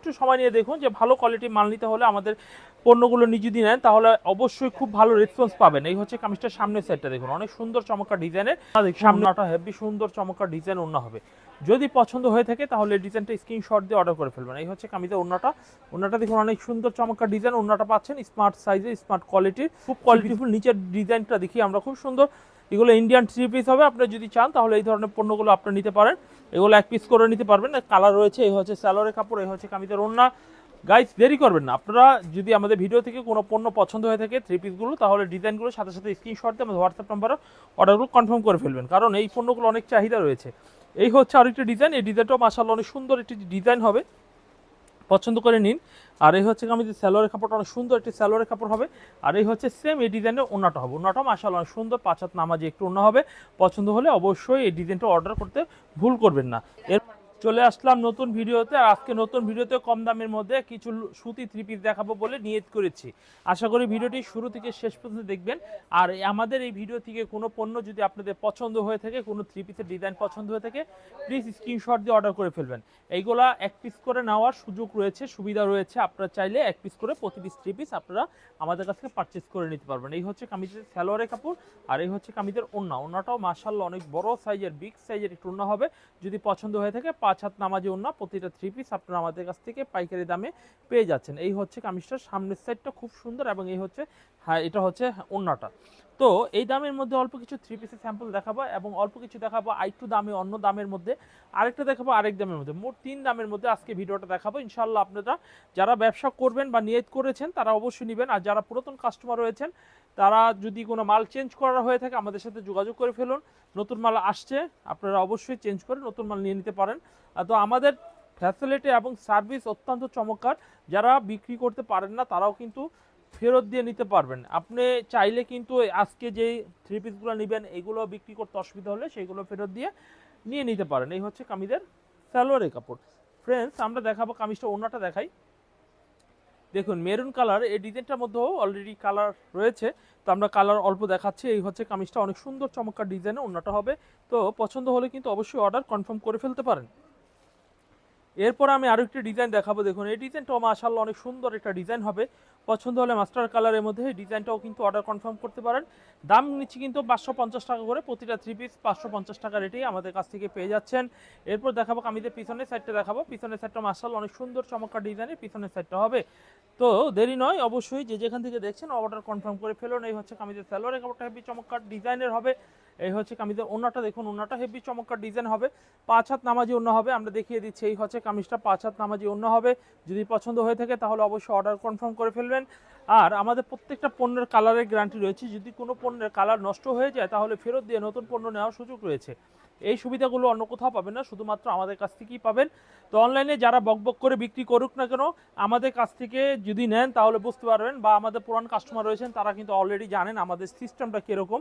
একটু সময় নিয়ে দেখুন যে ভালো কোয়ালিটির মাল নিতে হলে আমাদের পণ্যগুলো যদি নেন তাহলে অবশ্যই খুব ভালো রেসপন্স পাবেন। এই হচ্ছে কামিজটার সামনের সাইডটা দেখুন অনেক সুন্দর চমৎকার ডিজাইনের সামনেটা হেভি সুন্দর চমৎকার ডিজাইন অন্য হবে। যদি পছন্দ হয়ে থাকে তাহলে ডিজাইনটা স্ক্রিনশট দিয়ে অর্ডার করে ফেলবেন। এই হচ্ছে কামিজের অন্যটা অন্যটা দেখুন অনেক সুন্দর চমৎকার ডিজাইন অন্যটা পাচ্ছেন। স্মার্ট সাইজে স্মার্ট কোয়ালিটির খুব কোয়ালিটিফুল নিচের ডিজাইনটা দেখি আমরা খুব সুন্দর। এগুলো ইন্ডিয়ান থ্রি পিস হবে আপনি যদি চান তাহলে এই ধরনের পণ্যগুলো আপনি নিতে পারেন। এগুলো এক পিস করে নিতে পারবেন কালার রয়েছে, এই হচ্ছে স্যালোরের কাপড়, এই হচ্ছে কামিজের ওন্না গাইস দেরি করবেন না, আপনারা যদি আমাদের ভিডিও থেকে কোনো পণ্য পছন্দ হয়ে থাকে থ্রি পিসগুলো তাহলে ডিজাইনগুলো সাথে সাথে স্ক্রিনশট দিয়ে আমাদের হোয়াটসঅ্যাপ নাম্বারে অর্ডারগুলো কনফার্ম করে ফেলবেন, কারণ এই পণ্যগুলো অনেক চাহিদা রয়েছে। এই হচ্ছে আরেকটি ডিজাইন এই ডিজাইনটাও মাসাল্লাহ অনেক সুন্দর একটি ডিজাইন হবে। পছন্দ করে নিন। আর এই হচ্ছে আমি যে স্যালোয়ারের কাপড়টা, অনেক সুন্দর একটি স্যালোয়ারের কাপড় হবে। আর এই হচ্ছে সেম এই ডিজাইনের ওনাটা হবে। ওনাটা মাসাল অনেক সুন্দর, পাঁচ হাত নামাজি একটু ওনা হবে। পছন্দ হলে অবশ্যই এই ডিজাইনটা অর্ডার করতে ভুল করবেন না। এর চলে আসলাম নতুন ভিডিওতে। আর আজকে নতুন ভিডিওতে কম দামের মধ্যে কিছু সুতি থ্রি পিস দেখাবো বলে নিয়ত করেছি। আশা করি ভিডিওটি শুরু থেকে শেষ পর্যন্ত দেখবেন। আর আমাদের এই ভিডিও থেকে কোনো পণ্য যদি আপনাদের পছন্দ হয়ে থাকে, কোনো থ্রি পিসের ডিজাইন পছন্দ হয়ে থাকে প্লিজ স্ক্রিনশট দিয়ে অর্ডার করে ফেলবেন। এইগুলা এক পিস করে নেওয়ার সুযোগ রয়েছে, সুবিধা রয়েছে। আপনারা চাইলে এক পিস করে প্রতি পিস থ্রি পিস আপনারা আমাদের কাছ থেকে পারচেস করে নিতে পারবেন। এই হচ্ছে কামিজের সালোয়ারের কাপড়, আর এই হচ্ছে কামিজের ওন্না ওন্নাটাও মাসাল্লাহ অনেক বড় সাইজের বিগ সাইজের একটু ওন্না হবে। যদি পছন্দ হয়ে থাকে পাঁচ নামাজি ওন্না প্রতিটা থ্রি পিস আপনারা আমাদের কাছ থেকে পাইকারি দামে পেয়ে যাচ্ছেন। এই হচ্ছে কামিজটার সামনের সাইডটা খুব সুন্দর এবং এই হচ্ছে হ্যাঁ এটা হচ্ছে ওন্নাটা তো এই দামের মধ্যে অল্প কিছু থ্রি পিসের স্যাম্পল দেখাবো এবং অল্প কিছু দেখাবো আরেকটু দামে, অন্য দামের মধ্যে। আরেকটা দেখাবো আরেক দামের মধ্যে। মোট তিন দামের মধ্যে আজকে ভিডিওটা দেখাবো। ইনশাল্লাহ আপনারা যারা ব্যবসা করবেন বা নিয়ত করেছেন তারা অবশ্যই নেবেন। আর যারা পুরাতন কাস্টমার রয়েছেন তারা যদি কোনো মাল চেঞ্জ করা হয়ে থাকে, আমাদের সাথে যোগাযোগ করে ফেলুন। নতুন মাল আসছে, আপনারা অবশ্যই চেঞ্জ করে নতুন মাল নিয়ে নিতে পারেন। তো আমাদের ফ্যাসিলিটি এবং সার্ভিস অত্যন্ত চমৎকার। যারা বিক্রি করতে পারেন না, তারাও কিন্তু ফেরত দিয়ে নিতে পারবেন। আপনি চাইলে কিন্তু আজকে যেই থ্রি পিসগুলো নেবেন, এগুলো বিক্রি করতে অসুবিধা হলে সেগুলো ফেরত দিয়ে নিয়ে নিতে পারেন। এই হচ্ছে কামিজের সালোয়ারের কাপড়। ফ্রেন্ডস আমরা দেখাবো কামিজটা ওনাটা দেখাই। দেখুন মেরুন কালার এই ডিজাইনটার মধ্যেও অলরেডি কালার রয়েছে। তো আমরা কালার অল্প দেখাচ্ছি। এই হচ্ছে কামিজটা, অনেক সুন্দর, চমৎকার ডিজাইনে অন্যটা হবে। তো পছন্দ হলে কিন্তু অবশ্যই অর্ডার কনফার্ম করে ফেলতে পারেন। এরপর আমি আরও একটি ডিজাইন দেখাবো, দেখুন। এই ডিজাইনটাও মাশাআল্লাহ অনেক সুন্দর একটা ডিজাইন হবে। পছন্দ হলে মাস্টার কালারের মধ্যে এই ডিজাইনটাও কিন্তু অর্ডার কনফার্ম করতে পারেন। দাম নিচ্ছি কিন্তু পাঁচশো পঞ্চাশ টাকা করে, প্রতিটা থ্রি পিস পাঁচশো পঞ্চাশ টাকা রেটেই আমাদের কাছ থেকে পেয়ে যাচ্ছেন। এরপর দেখাবো কামিজের পিছনের সাইডটা দেখাবো। পিছনের সাইডটা মার্শাল অনেক সুন্দর, চমৎকার ডিজাইনের পিছনের সাইডটা হবে। তো দেরি নয়, অবশ্যই যে যেখান থেকে দেখছেন অর্ডার কনফার্ম করে ফেলুন। এই হচ্ছে কামিজের স্যালোয়ারের কাপড়টা হেভি চমৎকার ডিজাইনের হবে। এই হচ্ছে কামিজের ওনাটা দেখুন ওনাটা হেভি চমৎকার ডিজাইন হবে। পাঁচ হাত নামাজি অন্য হবে, আমরা দেখিয়ে দিচ্ছি, এই হচ্ছে কামিজটা, পাঁচ হাত নামাজি অন্য হবে। যদি পছন্দ হয়ে থাকে তাহলে অবশ্যই অর্ডার কনফার্ম করে ফেলবেন। আর আমাদের প্রত্যেকটা পণ্যের কালারের গ্যারান্টি রয়েছে। যদি কোনো পণ্যের কালার নষ্ট হয়ে যায় তাহলে ফেরত দিয়ে নতুন পণ্য নেওয়ার সুযোগ রয়েছে। এই সুবিধাগুলো অন্য কোথাও পাবেন না, শুধুমাত্র আমাদের কাছ থেকেই পাবেন। তো অনলাইনে যারা বকবক করে বিক্রি করুক না কেন, আমাদের কাছ থেকে যদি নেন তাহলে বুঝতে পারবেন, বা আমাদের পুরান কাস্টমার রয়েছেন, তারা কিন্তু অলরেডি জানেন আমাদের সিস্টেমটা কীরকম।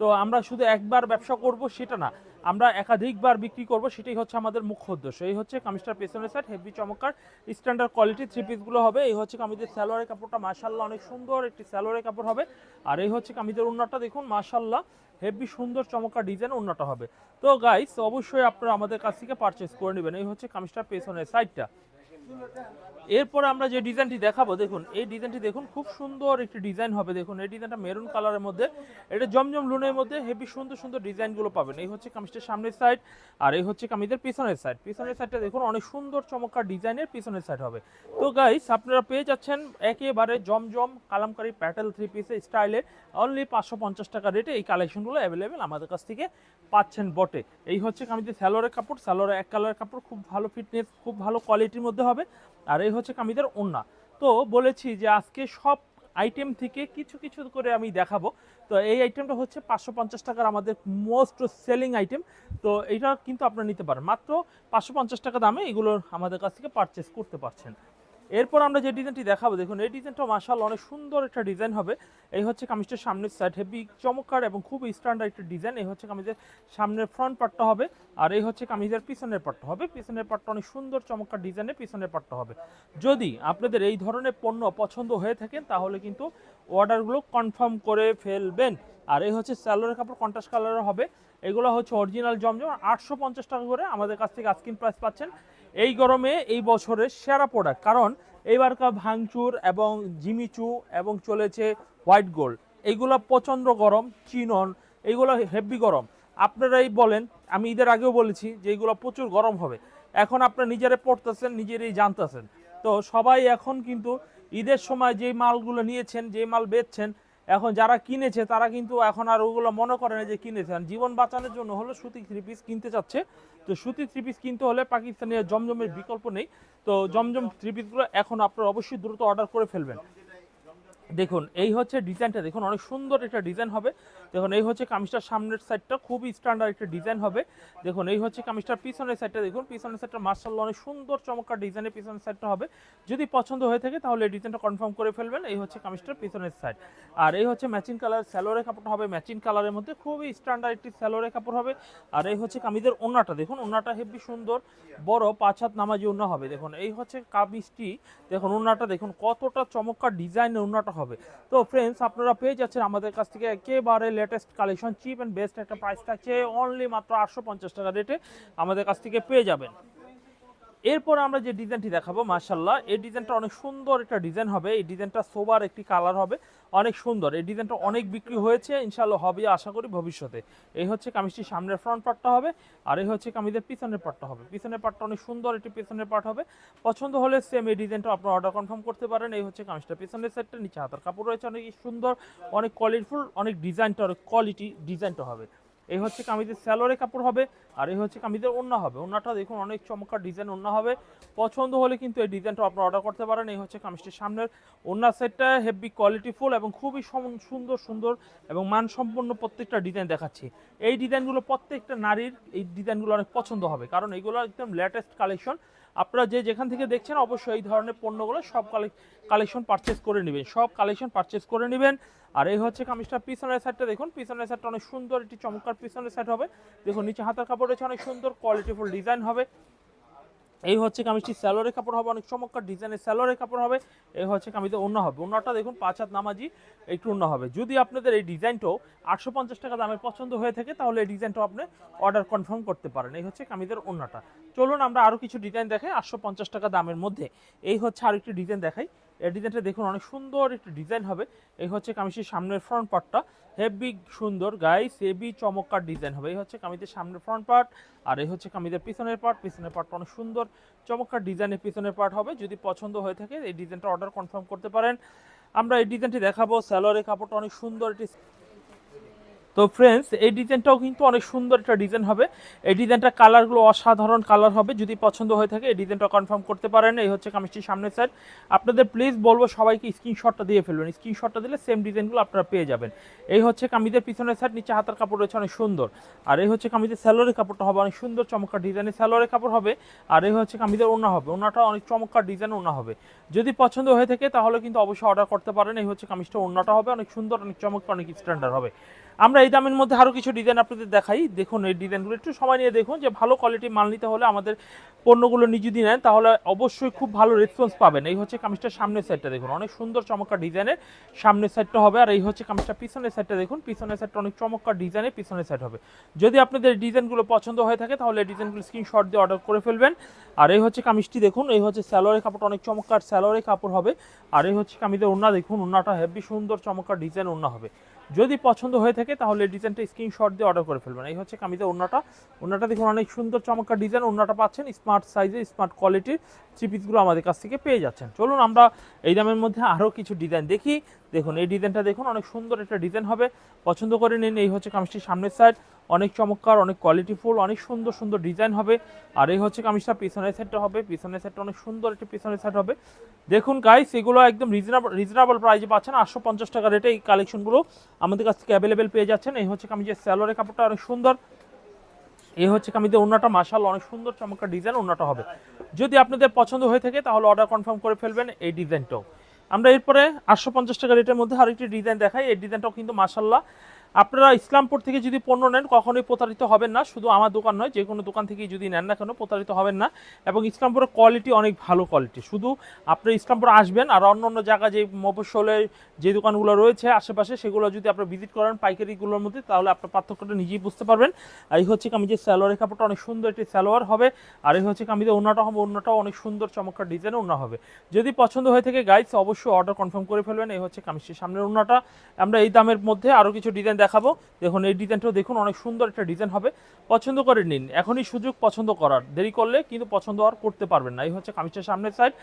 তো আমরা শুধু একবার ব্যবসা করব সেটা না, আমরা একাধিকবার বিক্রি করব, সেটাই হচ্ছে আমাদের মুখ্য উদ্দেশ্য। এই হচ্ছে কামিজটার পেছনের সাইড হেভি চমৎকার স্ট্যান্ডার্ড কোয়ালিটি থ্রি পিসগুলো হবে। এই হচ্ছে কামিজের স্যালোয়ারের কাপড়টা মাশাল্লাহ অনেক সুন্দর একটি স্যালোয়ারের কাপড় হবে। আর এই হচ্ছে কামিজের উন্নাটা দেখুন মাশাল্লাহ হেভি সুন্দর চমকা ডিজাইন অন্যটা হবে। তো গাইস অবশ্যই আপনারা আমাদের কাছ থেকে পারচেস করে নেবেন। এই হচ্ছে কামিজটার পেছনের সাইডটা এরপরে আমরা যে ডিজাইনটি দেখাবো, দেখুন, এই ডিজাইনটি দেখুন, খুব সুন্দর একটি ডিজাইন হবে, দেখুন, এই ডিজাইনটা মেরুন কালারের মধ্যে, এটা জমজম লুনের মধ্যে হেভি সুন্দর সুন্দর ডিজাইনগুলো পাবেন। এই হচ্ছে কামিজটার সামনের সাইড আর এই হচ্ছে কামিজের পিছনের সাইড পিছনের সাইডটা দেখুন, অনেক সুন্দর, চমৎকার ডিজাইনের পিছনের সাইড হবে। তো গাইস আপনারা পেয়ে যাচ্ছেন একেবারে জমজম কালামকারি প্যাটেল থ্রি পিসের স্টাইলে অনলি পাঁচশো পঞ্চাশ টাকা রেটে এই কালেকশনগুলো অ্যাভেলেবেল আমাদের কাছ থেকে পাচ্ছেন বটে। এই হচ্ছে কামিজের স্যালোয়ারের কাপড় স্যালোয়ারের এক কালারের কাপড়, খুব ভালো ফিটনেস খুব ভালো কোয়ালিটির মধ্যে হবে। আর এই হচ্ছে কামিজের ওন্না তো বলেছি যে আজকে সব আইটেম থেকে কিছু কিছু করে আমি দেখাবো। তো এই আইটেমটা হচ্ছে পাঁচশো পঞ্চাশ টাকার আমাদের মোস্ট সেলিং আইটেম তো এটা কিন্তু আপনারা নিতে পারেন। মাত্র পাঁচশো পঞ্চাশ টাকা দামে এগুলো আমাদের কাছ থেকে পারচেস করতে পারছেন। এরপর আমরা যে ডিজাইনটি দেখাবো, দেখুন, এই ডিজাইনটা মাসাল অনেক সুন্দর একটা ডিজাইন হবে। এই হচ্ছে কামিজটার সামনের সাইড হেভি চমৎকার এবং খুব স্ট্যান্ডার্ড একটা ডিজাইন। এই হচ্ছে কামিজের সামনের ফ্রন্ট পার্টটা হবে আর এই হচ্ছে কামিজের পিছনের পার্টটা হবে। পিছনের পার্টটা অনেক সুন্দর, চমৎকার ডিজাইনে পিছনের পার্টটা হবে। যদি আপনাদের এই ধরনের পণ্য পছন্দ হয়ে থাকেন, তাহলে কিন্তু অর্ডারগুলো কনফার্ম করে ফেলবেন। আর এই হচ্ছে স্যালোয়ারের কাপড় কন্ট্রাস্ট কালারের হবে। এগুলো হচ্ছে অরিজিনাল জমজম, আটশো পঞ্চাশ টাকা করে আমাদের কাছ থেকে আস্কিন প্রাইস পাচ্ছেন। এই গরমে এই বছরের সেরা প্রোডাক্ট কারণ এইবার এইবারকার ভাঙচুর এবং জিমিচু এবং চলেছে হোয়াইট গোল্ড এইগুলো প্রচণ্ড গরম, চিনন, এইগুলো হেভি গরম। আপনারাই বলেন, আমি ঈদের আগেও বলেছি যে এইগুলো প্রচুর গরম হবে। এখন আপনারা নিজেরা পড়তেছেন, নিজেরাই জানতেছেন। তো সবাই এখন কিন্তু ঈদের সময় যেই মালগুলো নিয়েছেন, যেই মাল বেচছেন এখন যারা কিনেছে, তারা কিন্তু এখন আর ওগুলো মনে করে না যে কিনেছেন জীবন বাঁচানোর জন্য হলো সুতি থ্রি পিস কিনতে চাচ্ছে। তো সুতি থ্রি পিস কিনতে হলে পাকিস্তানের জমজমের বিকল্প নেই। তো জমজম থ্রি পিসগুলো এখন আপনারা অবশ্যই দ্রুত অর্ডার করে ফেলবেন। দেখুন, এই হচ্ছে ডিজাইনটা। দেখুন, অনেক সুন্দর একটা ডিজাইন হবে। দেখুন, এই হচ্ছে কামিজটার সামনের সাইডটা খুবই স্ট্যান্ডার্ড একটা ডিজাইন হবে। দেখুন, এই হচ্ছে কামিজটার পিছনের সাইডটা দেখুন, পিছনের সাইডটা মার্শাল্লাহ অনেক সুন্দর, চমৎকার ডিজাইনের পিছনের সাইডটা হবে। যদি পছন্দ হয়ে থাকে, তাহলে এই ডিজাইনটা কনফার্ম করে ফেলবেন, এই হচ্ছে কামিজটার পিছনের সাইড আর এই হচ্ছে ম্যাচিং কালার স্যালোরে কাপড়টা হবে ম্যাচিং কালারের মধ্যে, খুবই স্ট্যান্ডার্ড একটি স্যালোরে কাপড় হবে। আর এই হচ্ছে কামিজের ওনাটা দেখুন ওনাটা হেভি সুন্দর, বড় পাঁচ হাত নামাজি ওনা হবে। দেখুন, এই হচ্ছে কামিজটি, দেখুন ওনাটা দেখুন, কতটা চমৎকার ডিজাইনের ওনাটা হবে। তো ফ্রেন্ডস আপনারা পেয়ে যাচ্ছেন আমাদের কাছ থেকে একেবারে latest collection cheap and best একটা প্রাইস থাকছে অনলি মাত্র আটশো পঞ্চাশ টাকা রেটে আমাদের কাছ থেকে পেয়ে যাবেন। এরপর আমরা যে ডিজাইনটি দেখাবো মাশাল্লাহ এই ডিজাইনটা অনেক সুন্দর একটা ডিজাইন হবে। এই ডিজাইনটা সোবার একটি কালার হবে, অনেক সুন্দর। এই ডিজাইনটা অনেক বিক্রি হয়েছে ইনশাল্লাহ হবে, আশা করি ভবিষ্যতে। এই হচ্ছে কামিজটির সামনের ফ্রন্ট পার্টটা হবে, আর এই হচ্ছে কামিজের পিছনের পার্টটা হবে। পিছনের পার্টটা অনেক সুন্দর একটি পিছনের পার্ট হবে। পছন্দ হলে সেম এই ডিজাইনটা আপনার অর্ডার কনফার্ম করতে পারেন। এই হচ্ছে কামিজটা পিছনের সেটটা নিচে হাতার কাপড় রয়েছে, অনেক সুন্দর, অনেক কোয়ালিটিফুল অনেক ডিজাইনটা অনেক কোয়ালিটি ডিজাইনটা হবে। এই হচ্ছে কামিজের স্যালোরে কাপড় হবে আর এই হচ্ছে কামিজের ওন্না হবে। ওন্নাটা দেখুন, অনেক চমৎকার ডিজাইন ওন্না হবে। পছন্দ হলে কিন্তু এই ডিজাইনটা আপনারা অর্ডার করতে পারেন। এই হচ্ছে কামিজটির সামনের ওন্না সেটটা হেভি কোয়ালিটিফুল এবং খুবই সুন্দর সুন্দর এবং মানসম্পন্ন প্রত্যেকটা ডিজাইন দেখাচ্ছি। এই ডিজাইনগুলো প্রত্যেকটা নারীর এই ডিজাইনগুলো অনেক পছন্দ হবে। কারণ এগুলো একদম লেটেস্ট কালেকশন আপনারা যে যেখান থেকে দেখছেন, অবশ্যই এই ধরনের পণ্যগুলো সব কালেকশন পারচেস করে নেবেন। সব কালেকশন পারচেস করে নেবেন। আর এই হচ্ছে কামিজটা পিছনের সাইডটা দেখুন। পিছনের সাইডটা অনেক সুন্দর, একটি চমৎকার পিছনের সাইড হবে। দেখুন, নিচে হাতার কাপড় রয়েছে, অনেক সুন্দর কোয়ালিটিফুল ডিজাইন হবে। এই হচ্ছে কামিজটি স্যালোরের কাপড় হবে, অনেক চমৎকার ডিজাইনের স্যালোরের কাপড় হবে, এই হচ্ছে কামিজে অন্য হবে। অন্যটা দেখুন, পাঁচ হাত নামাজি একটু অন্য হবে। যদি আপনাদের এই ডিজাইনটাও আটশো পঞ্চাশ টাকা দামের পছন্দ হয়ে থাকে, তাহলে এই ডিজাইনটাও আপনি অর্ডার কনফার্ম করতে পারেন। এই হচ্ছে কামিজের অন্যটা চলুন আমরা আরও কিছু ডিজাইন দেখাই আটশো পঞ্চাশ টাকা দামের মধ্যে। এই হচ্ছে আরও একটি ডিজাইন দেখাই। এই ডিজাইনটা দেখুন, অনেক সুন্দর একটি ডিজাইন হবে। এই হচ্ছে কামিজের সামনের ফ্রন্ট পার্টটা হেভি সুন্দর গাইস হেভি চমৎকার ডিজাইন হবে। এই হচ্ছে কামিজের সামনের ফ্রন্ট পার্ট আর এই হচ্ছে কামিজের পিছনের পার্ট পিছনের পার্টটা অনেক সুন্দর, চমৎকার ডিজাইনের পিছনের পার্ট হবে। যদি পছন্দ হয়ে থাকে, এই ডিজাইনটা অর্ডার কনফার্ম করতে পারেন। আমরা এই ডিজাইনটি দেখাবো। স্যালোয়ারের কাপড়টা অনেক সুন্দর, এটি তো ফ্রেন্ডস এই ডিজাইনটাও কিন্তু অনেক সুন্দর একটা ডিজাইন হবে। এই ডিজাইনটা কালারগুলো অসাধারণ কালার হবে, যদি পছন্দ হয়ে থাকে, এই ডিজাইনটা কনফার্ম করতে পারেন। এই হচ্ছে কামিজটির সামনের সাইড আপনাদের প্লিজ বলব, সবাইকে স্ক্রিনশটটা দিয়ে ফেলবেন। স্ক্রিনশটটা দিলে সেম ডিজাইনগুলো আপনারা পেয়ে যাবেন। এই হচ্ছে কামিজের পিছনের সাইড নিচে হাতার কাপড় রয়েছে, অনেক সুন্দর। আর এই হচ্ছে কামিজের স্যালোরের কাপড়টা হবে, অনেক সুন্দর, চমৎকার ডিজাইনের স্যালোরের কাপড় হবে। আর এই হচ্ছে কামিজের ওনা হবে। ওনাটা অনেক চমৎকার ডিজাইন ওনা হবে। যদি পছন্দ হয়ে থাকে, তাহলে কিন্তু অবশ্যই অর্ডার করতে পারেন। এই হচ্ছে কামিজটা ওনাটা হবে, অনেক সুন্দর, অনেক চমৎকার, অনেক স্ট্যান্ডার্ড হবে। আমরা এই দামের মধ্যে আরও কিছু ডিজাইন আপনাদের দেখাই। দেখুন, এই ডিজাইনগুলো একটু সময় নিয়ে দেখুন যে ভালো কোয়ালিটির মাল নিতে হলে আমাদের পণ্যগুলো নিয়ে যদি নেন, তাহলে অবশ্যই খুব ভালো রেসপন্স পাবেন। এই হচ্ছে কামিজটার সামনের সাইডটা দেখুন, অনেক সুন্দর চমৎকার ডিজাইনের সামনের সাইডটা হবে। আর এই হচ্ছে কামিজটা পিছনের সাইডটা দেখুন, পিছনের সাইডটা অনেক চমৎকার ডিজাইনের পিছনের সাইড হবে। যদি আপনাদের ডিজাইনগুলো পছন্দ হয়ে থাকে, তাহলে এই ডিজাইনগুলো স্ক্রিনশট দিয়ে অর্ডার করে ফেলবেন। আর এই হচ্ছে কামিজটি দেখুন, এই হচ্ছে স্যালোয়ারের কাপড়টা অনেক চমৎকার স্যালোয়ারের কাপড় হবে। আর এই হচ্ছে কামিজের ওড়না দেখুন, ওড়নাটা হেভি সুন্দর চমৎকার ডিজাইন ওড়না হবে। যদি পছন্দ হয়ে থাকে, তাহলে ডিজাইনটা স্ক্রিনশট দিয়ে অর্ডার করে ফেলবেন। এই হচ্ছে কামিজের ওনাটা ওনাটা দেখুন, অনেক সুন্দর, চমৎকার ডিজাইন ওনাটা পাচ্ছেন স্মার্ট সাইজে স্মার্ট কোয়ালিটির থ্রি পিসগুলো আমাদের কাছ থেকে পেয়ে যাচ্ছেন। চলুন আমরা এই দামের মধ্যে আরও কিছু ডিজাইন দেখি। দেখুন, এই ডিজাইনটা দেখুন, অনেক সুন্দর একটা ডিজাইন হবে। পছন্দ করে নিন, এই হচ্ছে কামিজটির সামনের সাইড অনেক চমৎকার, অনেক কোয়ালিটিফুল অনেক সুন্দর সুন্দর ডিজাইন হবে। আর এই হচ্ছে কামিজটা পিছনের সেটটা হবে। পিছনের সেটটা অনেক সুন্দর একটি পিছনের সেট হবে। দেখুন গাইস এগুলো একদম রিজনেবল রিজনেবল প্রাইসে পাচ্ছেন। আটশো পঞ্চাশ টাকা রেটে এই কালেকশনগুলো আমাদের কাছ থেকে অ্যাভেলেবেল পেয়ে যাচ্ছেন। এই হচ্ছে কামিজের স্যালোয়ারের কাপড়টা অনেক সুন্দর। এই হচ্ছে কামিজের ওনাটা মাশাল অনেক সুন্দর চমৎকার ডিজাইন ওনাটা হবে। যদি আপনাদের পছন্দ হয়ে থাকে, তাহলে অর্ডার কনফার্ম করে ফেলবেন এই ডিজাইনটাও। আমরা এরপরে আটশো পঞ্চাশ টাকা রেটের মধ্যে আরেকটি ডিজাইন দেখাই। এই ডিজাইনটাও কিন্তু মাসাল্লাহ আপনারা ইসলামপুর থেকে যদি পণ্য নেন, কখনোই প্রতারিত হবেন না। শুধু আমার দোকান নয়, যে কোনো দোকান থেকেই যদি নেন না কেন, প্রতারিত হবেন না। এবং ইসলামপুরের কোয়ালিটি অনেক ভালো কোয়ালিটি শুধু আপনি ইসলামপুর আসবেন আর অন্য অন্য জায়গা যে মফস্বলে যে দোকানগুলো রয়েছে আশেপাশে, সেগুলো যদি আপনি ভিজিট করেন পাইকারিগুলোর মধ্যে, তাহলে আপনার পার্থক্যটা নিজেই বুঝতে পারবেন। আর এই হচ্ছে আমি যে সালোয়ারের কাপড়টা, অনেক সুন্দর একটি সালোয়ার হবে। আর এই হচ্ছে যে অন্যটা হবে অন্যটাও অনেক সুন্দর চমৎকার ডিজাইনের অন্য হবে। যদি পছন্দ হয়ে থাকে গাইস অবশ্যই অর্ডার কনফার্ম করে ফেলবেন। এই হচ্ছে কামিজটির সামনের অন্যটা আমরা এই দামের মধ্যে আরও কিছু ডিজাইন দেখাবো। দেখুন, এই ডিজাইনটাও দেখুন, অনেক সুন্দর একটা ডিজাইন হবে। পছন্দ করে নিন। এখনই সুযোগ পছন্দ করার। দেরি করলে কিন্তু পছন্দ আর করতে পারবেন না। এই হচ্ছে কামিজটার সামনের সাইড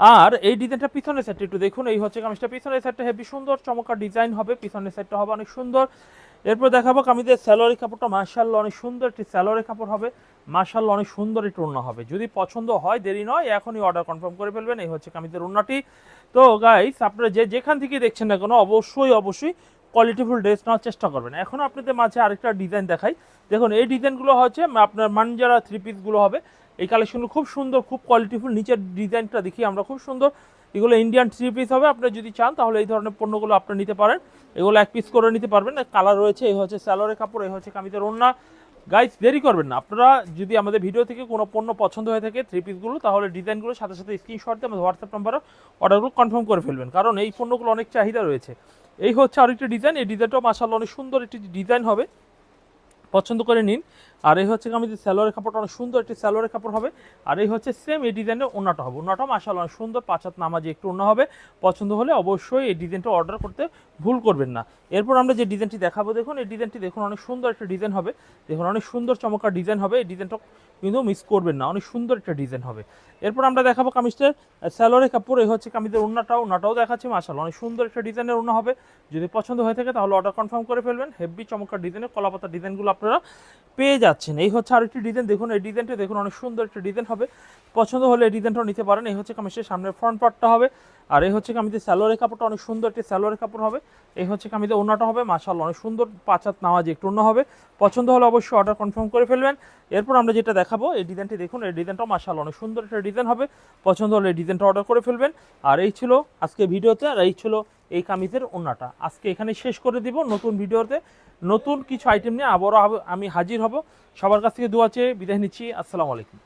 আর এই ডিজাইনটা পিছনের সাইডটা একটু দেখুন। এই হচ্ছে কামিজটা পিছনের সাইডটা হেভি সুন্দর, চমৎকার ডিজাইন হবে। পিছনের সাইডটা হবে অনেক সুন্দর। এরপর দেখাবো কামিজের স্যালোয়ারি কাপড়টা। মার্শাল্লাহ অনেক সুন্দর একটি স্যালোয়ারি কাপড় হবে। মার্শাল্লাহ অনেক সুন্দর একটি ওড়না হবে। যদি পছন্দ হয়, দেরি নয়, এখনই অর্ডার কনফার্ম করে ফেলবেন। এই হচ্ছে কামিজের ওড়নাটি। তো গাইস আপনারা যে যেখান থেকে দেখছেন না কেন, অবশ্যই অবশ্যই কোয়ালিটিফুল ড্রেস নেওয়ার চেষ্টা করবেন। এখন আপনাদের মাঝে আরেকটা ডিজাইন দেখাই। দেখুন, এই ডিজাইনগুলো হচ্ছে, আপনার মানজারা থ্রি পিসগুলো হবে। এই কালেকশনগুলো খুব সুন্দর, খুব কোয়ালিটিফুল নিচের ডিজাইনটা দেখি আমরা, খুব সুন্দর। এগুলো ইন্ডিয়ান থ্রি পিস হবে, আপনি যদি চান তাহলে এই ধরনের পণ্যগুলো আপনি নিতে পারেন। এগুলো এক পিস করে নিতে পারবেন। কালার রয়েছে, এই হচ্ছে স্যালোয়ারের কাপড়, এই হচ্ছে কামিজের ওড়না। গাইস দেরি করবেন না। আপনারা যদি আমাদের ভিডিও থেকে কোনো পণ্য পছন্দ হয়ে থাকে থ্রি পিসগুলো তাহলে ডিজাইনগুলোর সাথে সাথে স্ক্রিনশট দিয়ে আমাদের হোয়াটসঅ্যাপ নাম্বারে অর্ডারগুলো কনফার্ম করে ফেলবেন। কারণ এই পণ্যগুলো অনেক চাহিদা রয়েছে। এই হচ্ছে আরেকটি ডিজাইন এই ডিজাইনটাও মাসাল্লাহ অনেক সুন্দর একটি ডিজাইন হবে। পছন্দ করে নিন। আর এই হচ্ছে আমি যে স্যালোয়ারের কাপড়টা, অনেক সুন্দর একটি স্যালোয়ারের কাপড় হবে। আর এই হচ্ছে সেম এই ডিজাইনের ওনাটা হবে। ওনাটা মাসাল অনেক সুন্দর পাঁচাত নামাজি একটু ওনা হবে। পছন্দ হলে অবশ্যই এই ডিজাইনটা অর্ডার করতে ভুল করবেন না। এরপর আমরা যে ডিজাইনটি দেখাবো, দেখুন, এই ডিজাইনটি দেখুন, অনেক সুন্দর একটা ডিজাইন হবে। দেখুন, অনেক সুন্দর চমৎকার ডিজাইন হবে। এই ডিজাইনটা কিন্তু মিস করবেন না। অনেক সুন্দর একটা ডিজাইন হবে। এরপর আমরা দেখাবো কামিজটার স্যালোয়ারের কাপড়। এই হচ্ছে কামিজের ওনাটাও ওনাটাও দেখাচ্ছি মাসাল অনেক সুন্দর একটা ডিজাইনের ওনা হবে। যদি পছন্দ হয়ে থাকে তাহলে অর্ডার কনফার্ম করে ফেলবেন। হেভি চমৎকার ডিজাইনের কলাপাতা ডিজাইনগুলো আপনারা পেয়ে যাচ্ছেন। এই হচ্ছে আরেকটি ডিজাইন দেখুন, এই ডিজাইনটা দেখুন, অনেক সুন্দর একটা ডিজাইন হবে। পছন্দ হলে এই ডিজাইনটাও নিতে পারেন। এই হচ্ছে কামিজের সামনের ফ্রন্ট পার্টটা হবে। আর এই হচ্ছে কামিজের স্যালোয়ারের কাপড়টা অনেক সুন্দর একটি স্যালোয়ারের কাপড় হবে। এই হচ্ছে কামিজের ওনাটা হবে মাশাল অনেক সুন্দর পাঁচাত নামাজ একটু অন্য হবে। পছন্দ হলে অবশ্যই অর্ডার কনফার্ম করে ফেলবেন। এরপর আমরা যেটা দেখাবো, এই ডিজাইনটি দেখুন, এই ডিজাইনটাও মাশাল অনেক সুন্দর একটা ডিজাইন হবে। পছন্দ হলে এই ডিজাইনটা অর্ডার করে ফেলবেন। আর এই ছিল আজকে ভিডিওতে, আর এই ছিল এই কামিজের ওনাটা আজকে এখানে শেষ করে দিব নতুন ভিডিওতে। নতুন কিছু আইটেম নিয়ে আবারও আমি হাজির হব। সবার কাছ থেকে দোয়া চেয়ে বিদায় নিচ্ছি। আসসালামু আলাইকুম।